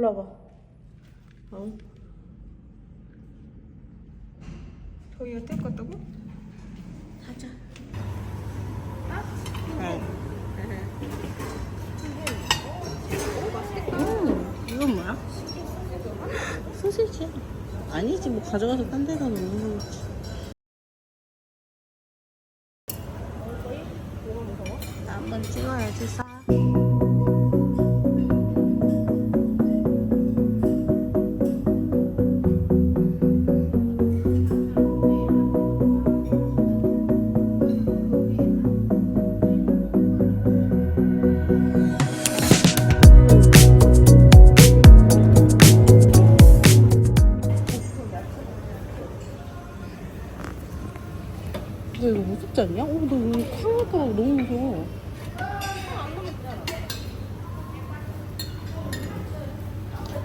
봐 올라봐 어. 저기가 태국 같다고? 가자 음, 이건 뭐야? 소시지 아니지 뭐 가져가서 딴 데다 놓는 거지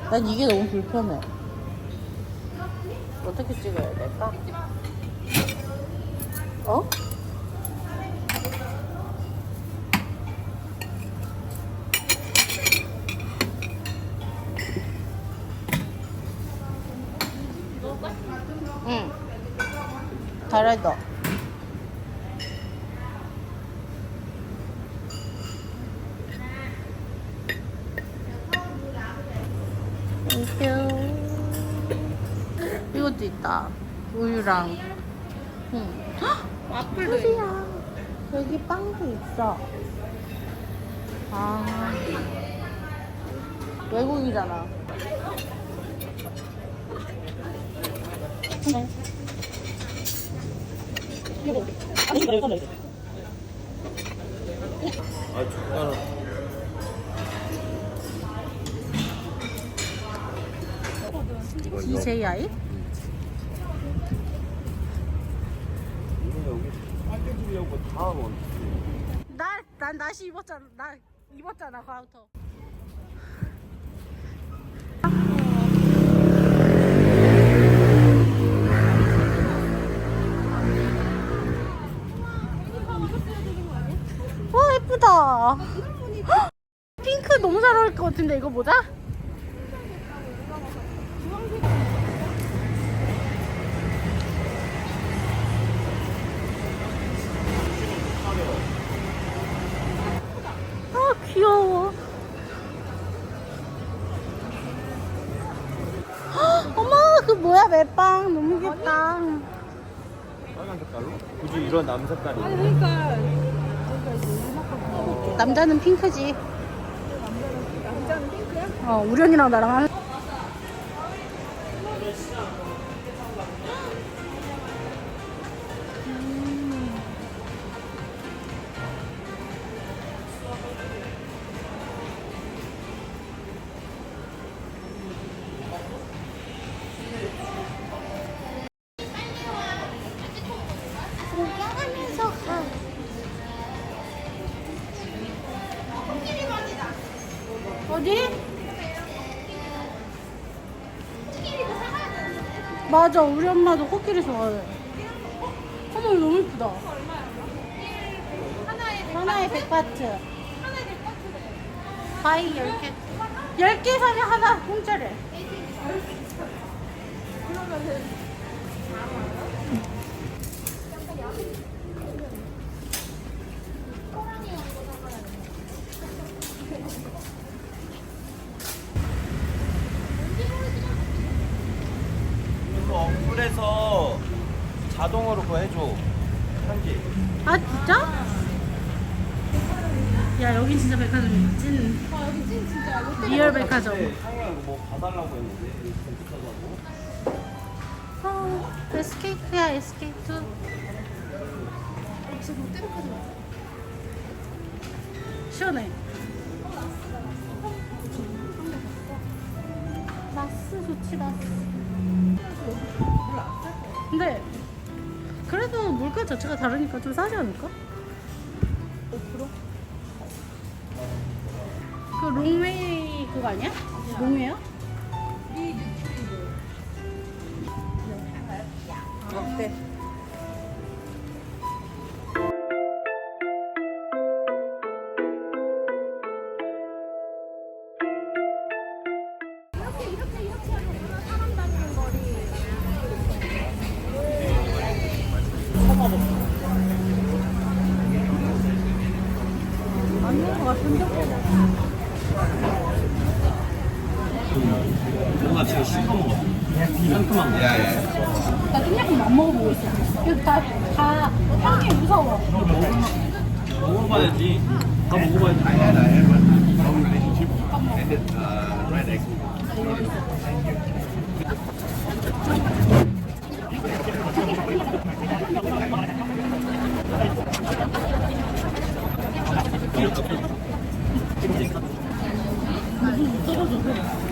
난 이게 너무 불편해. 어떻게 찍어야 될까? 어? 응. 잘했다. 땡큐. 이것도 있다. 우유랑. 응. 와플도 소리야. 여기 빵도 있어. 아. 외국이잖아. 네. 이거. 아니, 이거 이거 이거. 아, 젓가락. DJI? 이거 여기 빨대주려고 다 원치. 나, 난 나시 입었잖아. 나 입었잖아, 가우터. 와, 예쁘다. 헉! 핑크 너무 잘 어울릴 것 같은데, 이거 보자. 뭐야, 멜빵. 너무 귀엽다. 빨간 색깔로? 굳이 이런 남 색깔이. 아니 그러니까 남자는 핑크지. 남자는 핑크야? 어, 우련이랑 나랑 한. 맞아, 우리 엄마도 코끼리 좋아해. 어머, 이거 너무 예쁘다. 하나에 100바트. 바이 10개. 10개 사면 하나 공짜래. 이거 어플에서 자동으로 그거 해줘. 편지. 아, 진짜? 야, 여긴 진짜 백화점이야. 찐. 아 여기 찐 진짜 롯데 리얼 백화점. 상이랑 뭐 봐달라고 했는데 좀 비싸다고. 어, SK2야, SK2. 혹시 롯데 백화점 맞아? 시원해. 나스 좋지, 나스. 근데, 그래도 물가 자체가 다르니까 좀 싸지 않을까? 5%? 그 롱웨이 그거 아니야? 롱웨어? 같은데? 뭔가 지금 씹어 먹어. 상큼한 거. 나 똠양꿍 안 먹어보고 있어. 이거 다, 다 향이 무서워. 먹어봐야지. 다 먹어봐야지. 나 Thank you.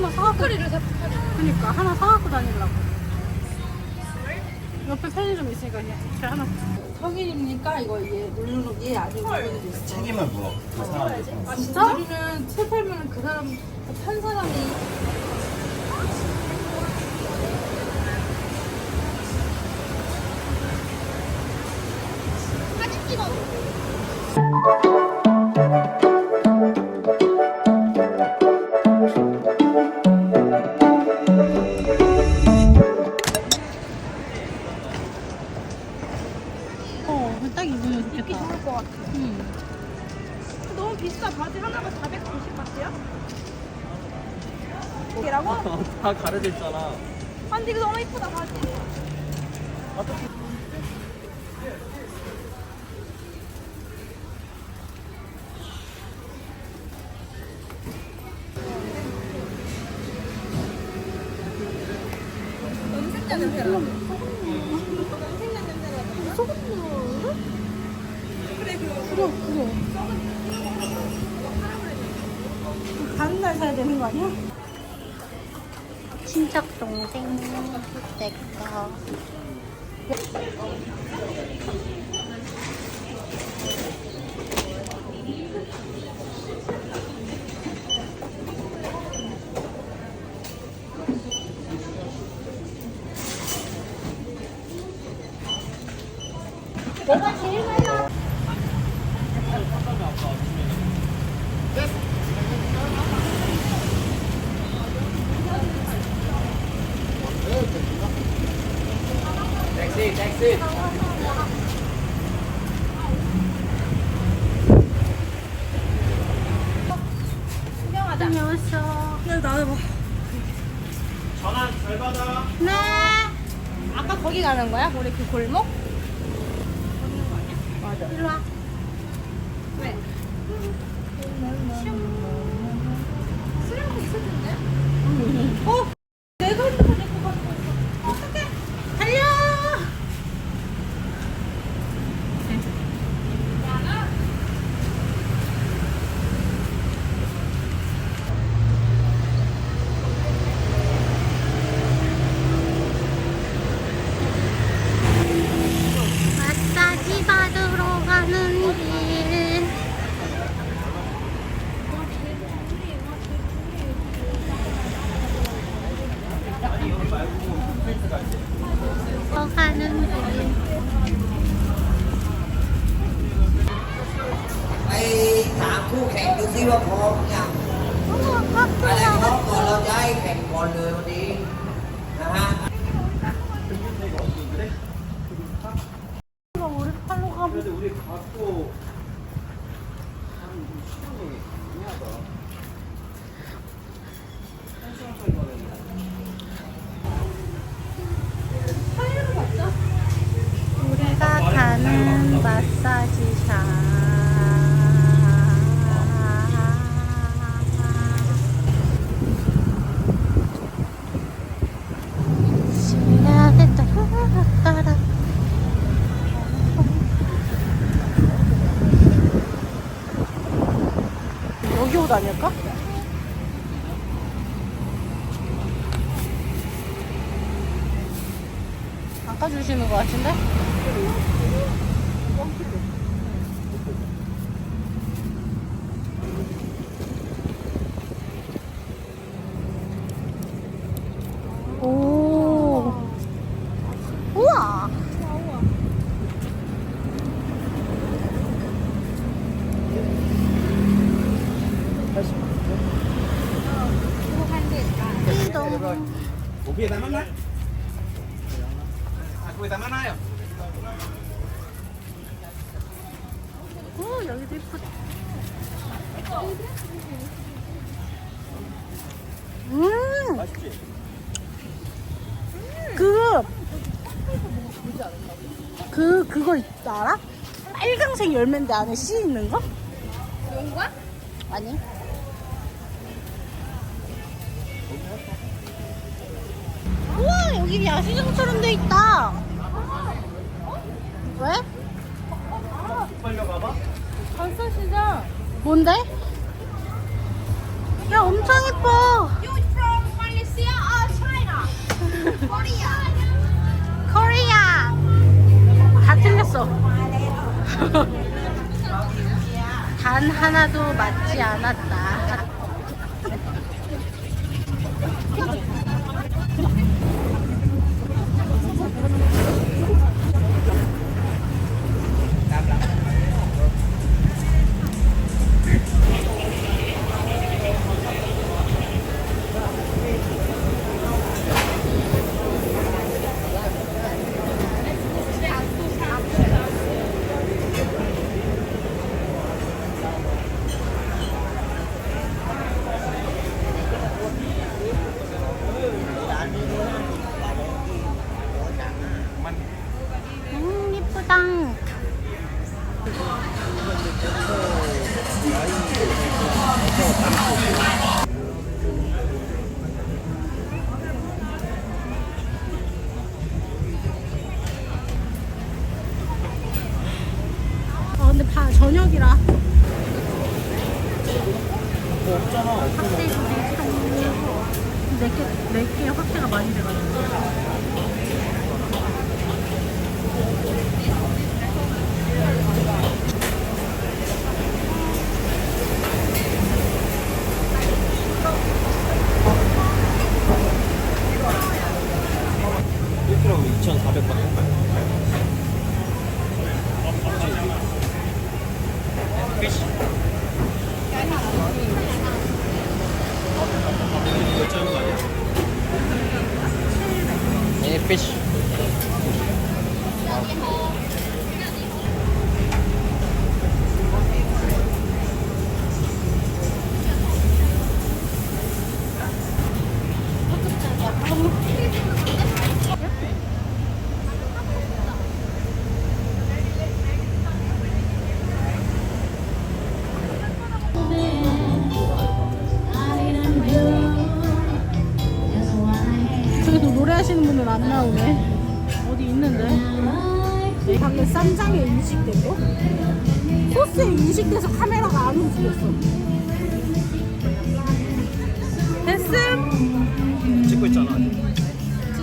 하나 사갖고 그니까 하나 사갖고 다니려고. 옆에 편의점 있으니까 그냥 제 하나. 성인이니까 이거 얘 누르는 얘 아니고 누르는 게 있어. 책임을 물어. 그 사람한테. 아 진짜? 우리는 책 팔면 그 사람 그판 사람이 가는 날 사야 되는 거 아니야? 친척 동생 내꺼. 내가 제일 많아. 구경하자. 안녕하세요. 야, 나와봐. 전화 잘 받아. 네. 아까 거기 가는 거야? 우리 그 골목? 맞아. 일로 와. 여기 옷 아닐까? 깎아주시는 것 같은데? 오. 우와. 이동. 고기에 담았나? 아, 고기에 담아놔요. 오, 여기도 이쁘다. 음, 맛있지? 그, 그, 그거 있, 알아? 빨강색 열매인데 안에 씨 있는 거? 용과? 아니. 야시장처럼 돼 있다. 왜? 빨리 가봐. 발사시장. 뭔데? 야, 엄청 이뻐. You from Malaysia or China? Korea. 코리아. 다 틀렸어. 단 하나도 맞지 않았다.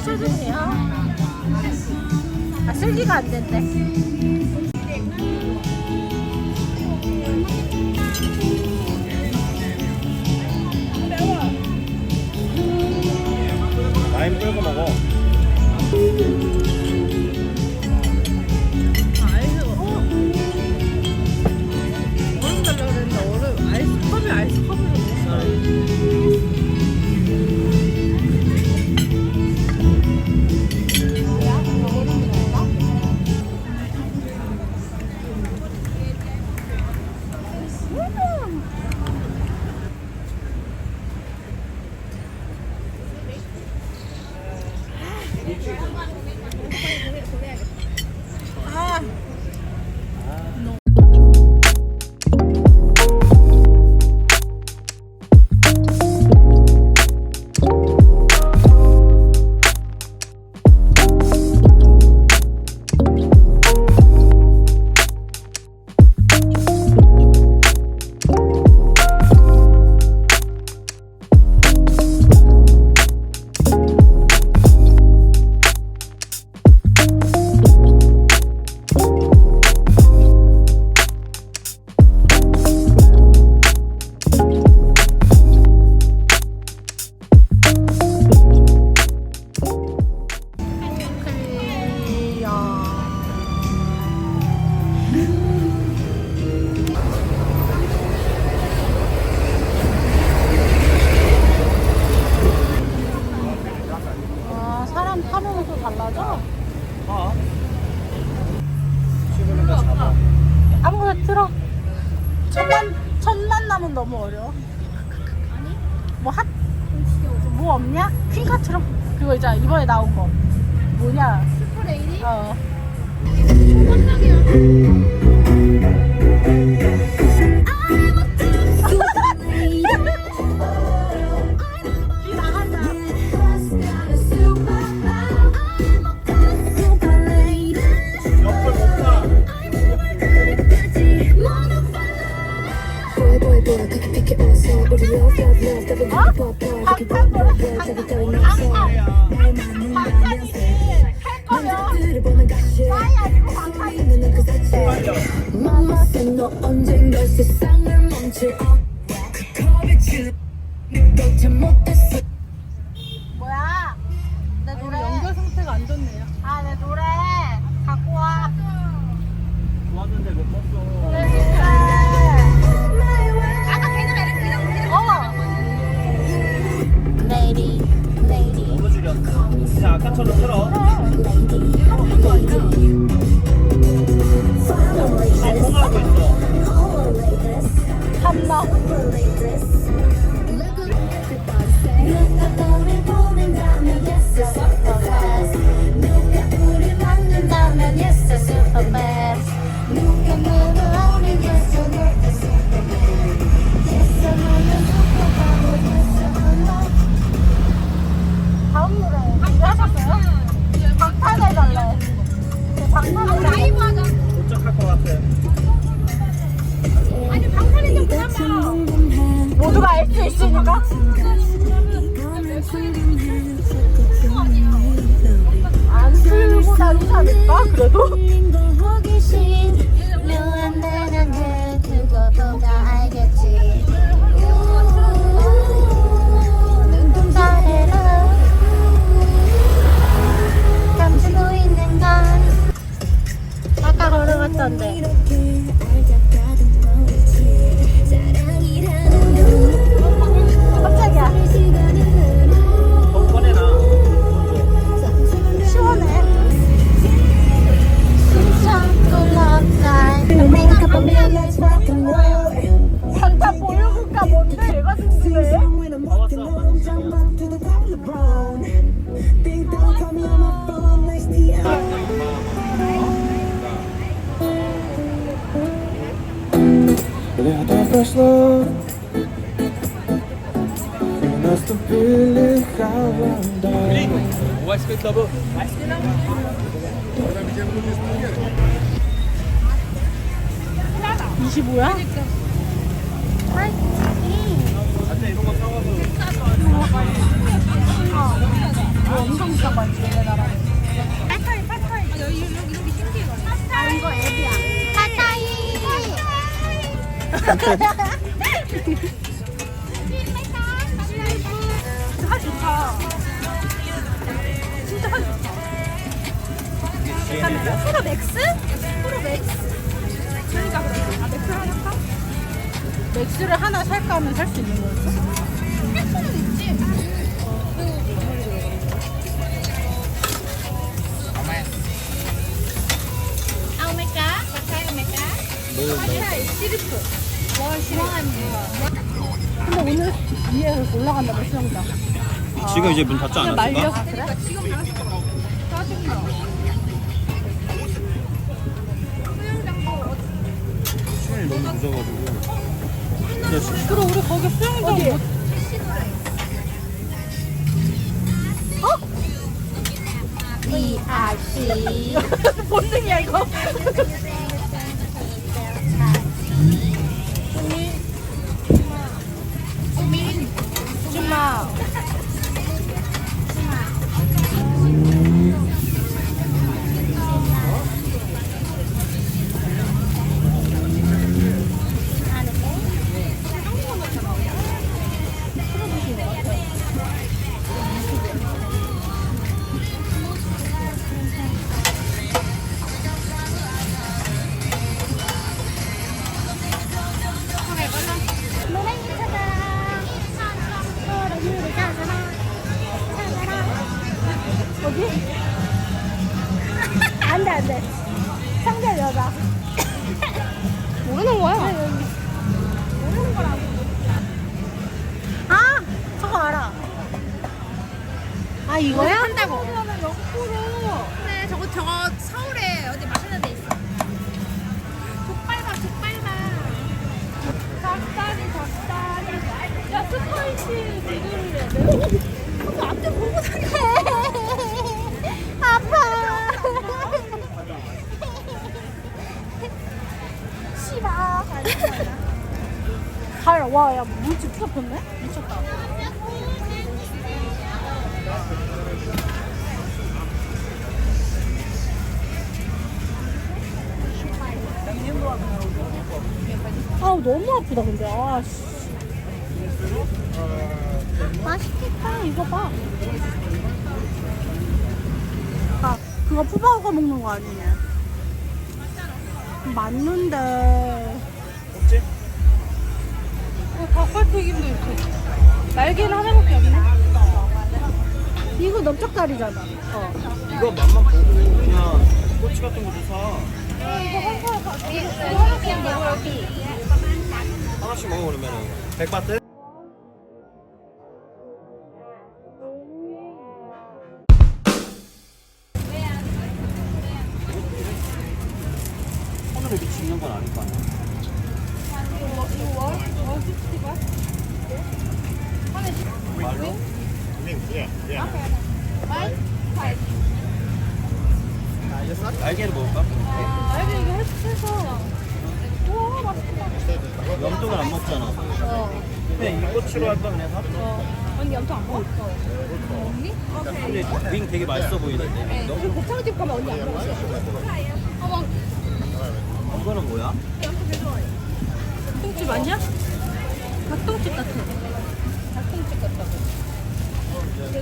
써주세요. 아, 쓸기가 안 된대. 라임 끌고 먹어. 언젠가 세상을 멈출 그 겁에 질것잘못 진짜 하 좋다. 약간 프로 맥스? 프로 맥스. 그러니까 그래. 아, 맥스 하나 살까? 맥스를 하나 살까 하면 살 수 있는 거였어? 살 수는 있지. 근데 오늘 위에 올라간다며 수영장. 지금 이제 문 닫지 않았을까? 그래? 시간이 너무 늦어가지고. 근데 시- 그럼 우리 거기 수영장 못... 어? 이 아씨 본능이야 이거 어디? 안돼 안돼 상대 여자 모르는 거야 모르는 거라고 아 저거 알아 아 이거야? 한다고 그래 저거 저거 서울에 갈, 와, 야, 물집 진짜 폈네? 미쳤다. 아우, 너무 아프다, 근데. 아, 씨. 맛있겠다, 이거 봐. 아, 그거 푸바오가 먹는 거 아니냐? 맞는데. 없지? 어, 닭발튀김도 있고. 날개는 하나밖에 없네. 이거 넓적다리잖아. 어. 이거 맛만 보고 그냥 꼬치 같은 것도 사. 하나씩 먹어 그러면은 100바트? 날개를 먹을까? 날개 이거 해서. 우와, 맛있다. 염통을 안 먹잖아. 근데 이 꼬치로 할까 그냥 사? 언니 염통 안 먹어? 근데 윙 되게 맛있어 보이는데. 너그 곱창집 가면 언니 안 먹어? 어머 이거는 뭐야? 닭똥집 아니야? 닭똥집 같아. 닭통집 같다고. 근데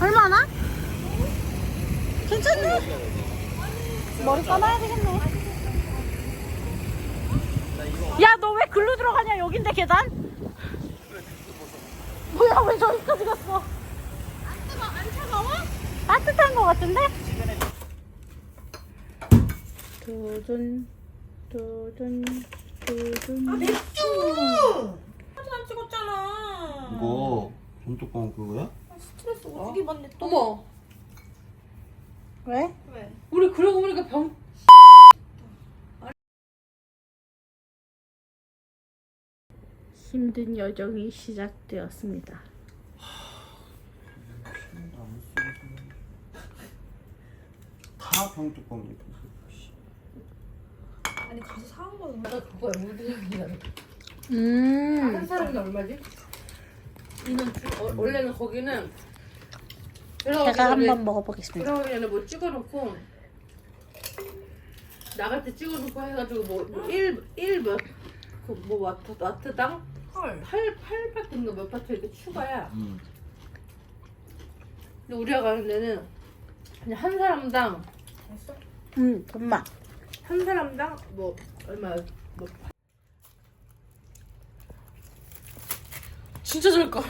얼마나? 괜찮네. 머리 감아야 되겠네. 야, 너 왜 글로 들어가냐? 여긴데 계단? 뭐야, 왜 저기까지 갔어? 차가워? 따뜻한 거 같은데? 두둔, 두둔, 두둔. 아, 맥주! 사진 안 찍었잖아. 이거 손뚜껑 그거야? 어머 왜? 우리 그러고 보니까 병 힘든 여정이 시작되었습니다. 다 병뚜껑이. 아니 가서 사온 거는 내가 그거야 우드형이야 음. 한 사람이 얼마지? 이는 주- 어, 원래는 거기는 들어가기 제가 전에- 한번 먹어보겠습니다. 들어가기 전에 뭐 찍어놓고 나갈 때 찍어놓고 해가지고 뭐일일몇그뭐 와트 와트당 헐. 8 8바트인가 몇 바트 이렇게 추가야. 음. 근데 우리가 가는 데는 그냥 한 사람당 음, 엄마. 한 사람당 뭐 얼마 뭐 진짜 좋을까?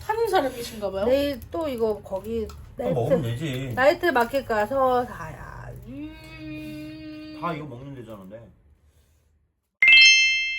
하는 사람이신가 봐요. 내일 또 이거 거기 먹으면 나이트 되지. 나이트 마켓 가서 사야지. 다 이거 먹는 데잖아, 근데.